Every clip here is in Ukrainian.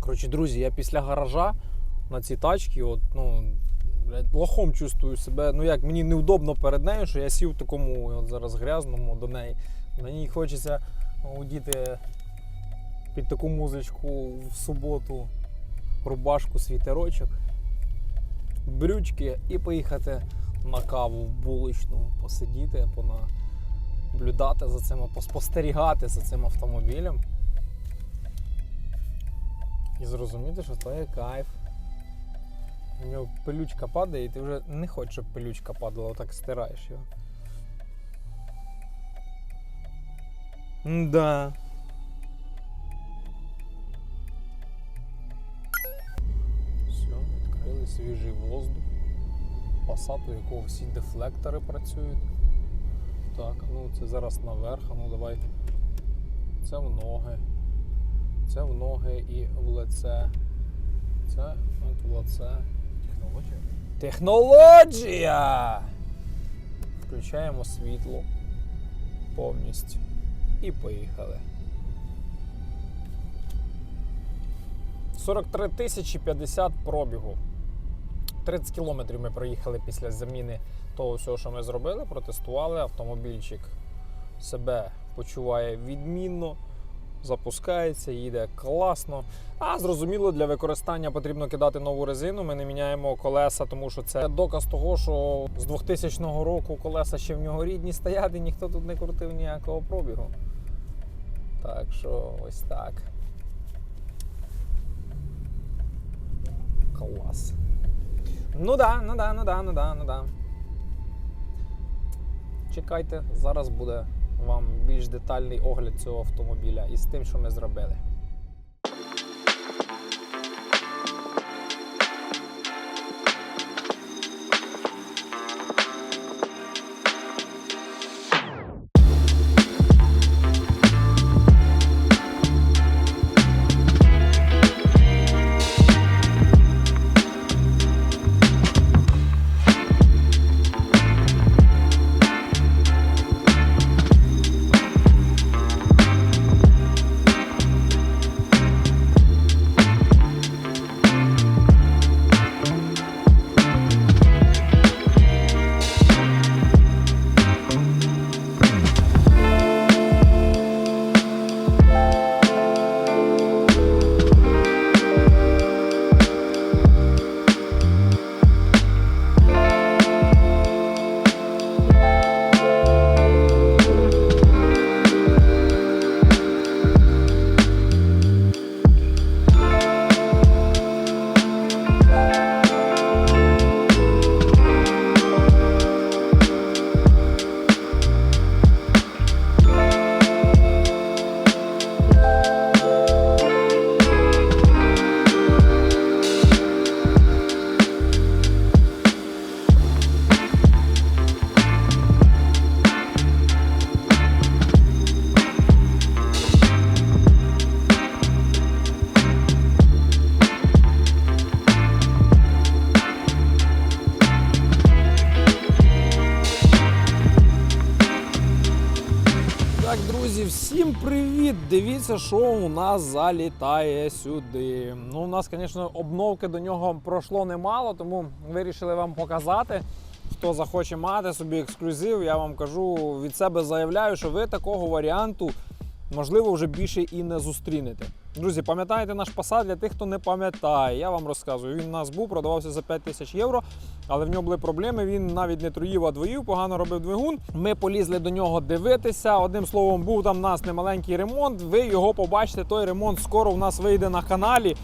Коротше, друзі, я після гаража на цій тачці, от, ну, лохом чувствую себе. Ну як мені неудобно перед нею, що я сів в такому от зараз грязному до неї. Мені хочеться удіти під таку музичку в суботу, рубашку, світерочок, брючки і поїхати на каву в булочну, посидіти, понаблюдати за цим, поспостерігати за цим автомобілем. І зрозуміти, що то є кайф. У нього пилючка падає, і ти вже не хочеш, щоб пилючка падала, отак стираєш його. Да. Все, відкрили свіжий воздух. Passat, у якого всі дефлектори працюють. Так, ну це зараз наверх, а ну давай. Це в ноги. Це в ноги і в лице. Це от в лице. Технологія. Технологія! Включаємо світло повністю. І поїхали. 43 тисячі 50 пробігу. 30 кілометрів ми проїхали після заміни того всього, що ми зробили, протестували. Автомобільчик себе почуває відмінно, запускається, їде класно. А зрозуміло, для використання потрібно кидати нову резину. Ми не міняємо колеса, тому що це доказ того, що з 2000 року колеса ще в нього рідні стоять, і ніхто тут не крутив ніякого пробігу. Так що ось так. Клас. Ну да, ну да, ну да, ну да, ну да. Чекайте, зараз буде вам більш детальний огляд цього автомобіля із тим, що ми зробили. Всім привіт! Дивіться, що у нас залітає сюди. Ну, у нас, звісно, обновки до нього пройшло немало, тому вирішили вам показати. Хто захоче мати собі ексклюзив, я вам кажу від себе заявляю, що ви такого варіанту можливо вже більше і не зустрінете. Друзі, пам'ятаєте наш посад для тих, хто не пам'ятає. Я вам розказую. Він у нас був, продавався за 5 тисяч євро, але в нього були проблеми. Він навіть не труїв, а двоїв, погано робив двигун. Ми полізли до нього дивитися. Одним словом, був там у нас немаленький ремонт. Ви його побачите. Той ремонт скоро у нас вийде на каналі.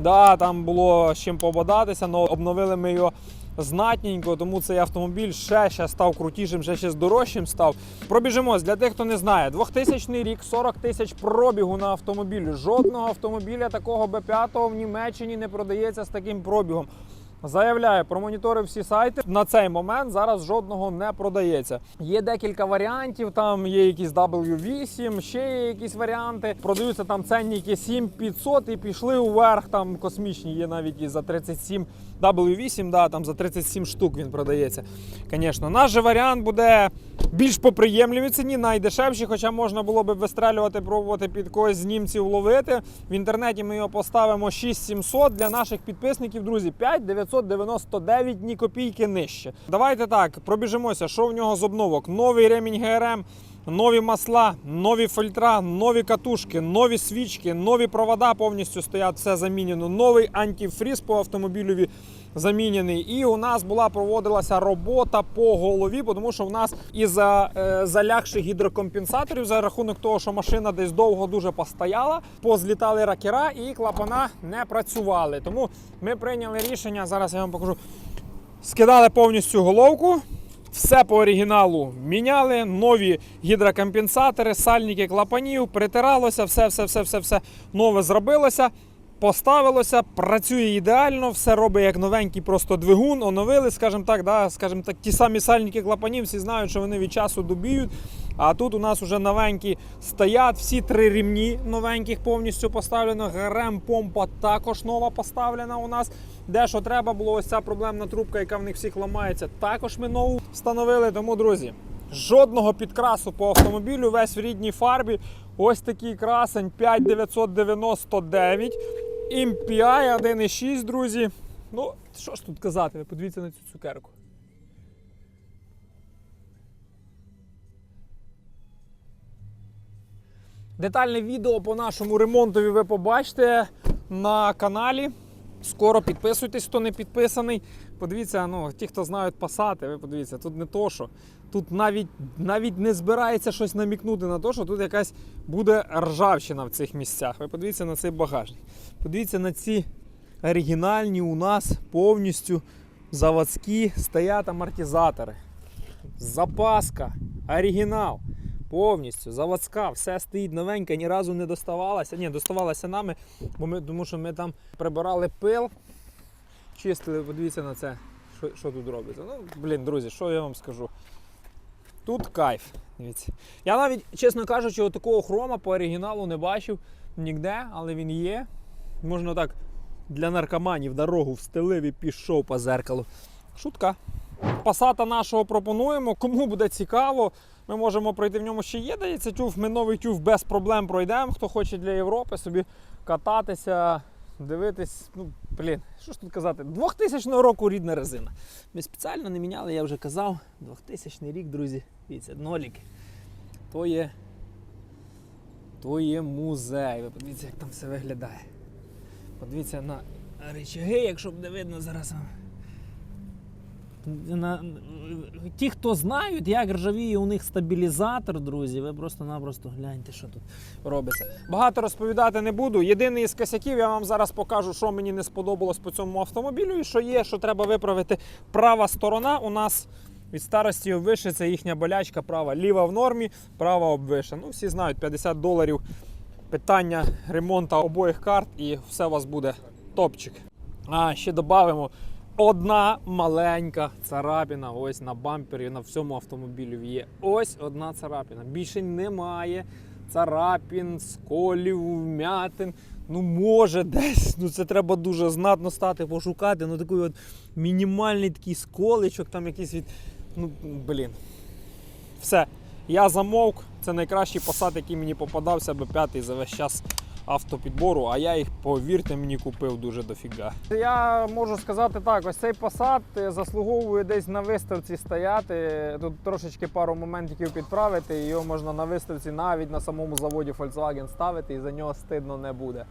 Да, там було з чим пободатися, але обновили ми його знатненько, тому цей автомобіль ще, ще став крутішим, ще ще дорожчим став. Пробіжимось для тих, хто не знає. 2000 рік, 40 тисяч пробігу на автомобілі. Жодного автомобіля такого Б5 в Німеччині не продається з таким пробігом. Заявляю, промоніторив всі сайти. На цей момент зараз жодного не продається. Є декілька варіантів. Там є якісь W8, ще є якісь варіанти. Продаються там ценники 7500 і пішли уверх. Там космічні є навіть і за 37 W8, да, там за 37 штук він продається. Звісно, наш же варіант буде більш по приємливій ціні, найдешевші, хоча можна було би вистрелювати, пробувати під когось з німців ловити. В інтернеті ми його поставимо 6700 для наших підписників, друзі, 5999 ні копійки нижче. Давайте так, пробіжимося, що в нього з обновок. Новий ремінь ГРМ. Нові масла, нові фільтра, нові катушки, нові свічки, нові провода повністю стоять, все замінено. Новий антифріз по автомобілю замінений. І у нас була проводилася робота по голові, тому що в нас із-за е, залягших гідрокомпенсаторів, за рахунок того, що машина десь довго дуже постояла, позлітали ракера і клапана не працювали. Тому ми прийняли рішення. Зараз я вам покажу. Скидали повністю головку. Все по оригіналу міняли, нові гідрокомпенсатори, сальники клапанів, притиралося, все, все, все, все, все нове зробилося, поставилося, працює ідеально, все робить як новенький просто двигун, оновили, скажімо так, да, скажімо так, ті самі сальники клапанів, всі знають, що вони від часу добіють. А тут у нас вже новенькі стоять, всі три рівні новеньких повністю поставлено. ГРМ помпа також нова поставлена у нас. Де що треба було, ось ця проблемна трубка, яка в них всіх ламається, також ми нову встановили. Тому, друзі, жодного підкрасу по автомобілю, весь в рідній фарбі. Ось такий красень 5999. MPI 1.6, друзі. Ну, що ж тут казати, ви подивіться на цю цукерку. Детальне відео по нашому ремонтові ви побачите на каналі. Скоро підписуйтесь, хто не підписаний. Подивіться, ну, ті, хто знають пасати, ви подивіться, тут не то, що. Тут навіть, навіть не збирається щось намікнути на те, що тут якась буде ржавчина в цих місцях. Ви подивіться на цей багажник. Подивіться на ці оригінальні у нас повністю заводські стоять амортизатори. Запаска, оригінал. Повністю заводська, все стоїть новеньке, ні разу не доставалася. Ні, доставалася нами, бо ми, тому що ми там прибирали пил, чистили, подивіться на це, що, що тут робиться. Ну, блін, друзі, що я вам скажу? Тут кайф. Дивіться. Я навіть, чесно кажучи, такого хрома по оригіналу не бачив ніде, але він є. Можна так для наркоманів дорогу встелив і пішов по зеркалу. Шутка. Пасата нашого пропонуємо. Кому буде цікаво, ми можемо пройти в ньому ще є. Дається тюф. Ми новий тюф без проблем пройдемо. Хто хоче для Європи собі кататися, дивитись. Ну, блін, що ж тут казати? 2000 року рідна резина. Ми спеціально не міняли, я вже казав. 2000 рік, друзі. Дивіться, ноліки. То є, то є музей. Ви подивіться, як там все виглядає. Подивіться на речаги, якщо б не видно зараз. вам. Ті, хто знають, як ржавіє у них стабілізатор, друзі, ви просто-напросто гляньте, що тут робиться. Багато розповідати не буду. Єдиний із косяків, я вам зараз покажу, що мені не сподобалось по цьому автомобілю, і що є, що треба виправити. Права сторона у нас від старості обвише, їхня болячка права. Ліва в нормі, права обвише. Ну, всі знають, 50 доларів питання ремонту обоїх карт, і все у вас буде топчик. А ще додамо одна маленька царапіна. Ось на бампері на всьому автомобілі є. Ось одна царапіна. Більше немає царапін, сколів, вмятин. Ну, може, десь. Ну це треба дуже знатно стати, пошукати. Ну такий от мінімальний такий сколичок, там якийсь від. Ну, блін. Все. Я замовк. Це найкращий посад, який мені попадався, бо п'ятий за весь час автопідбору, а я їх, повірте мені, купив дуже дофіга. Я можу сказати так: ось цей посад заслуговує десь на виставці стояти. Тут трошечки пару моментів підправити, його можна на виставці навіть на самому заводі Volkswagen ставити, і за нього стидно не буде.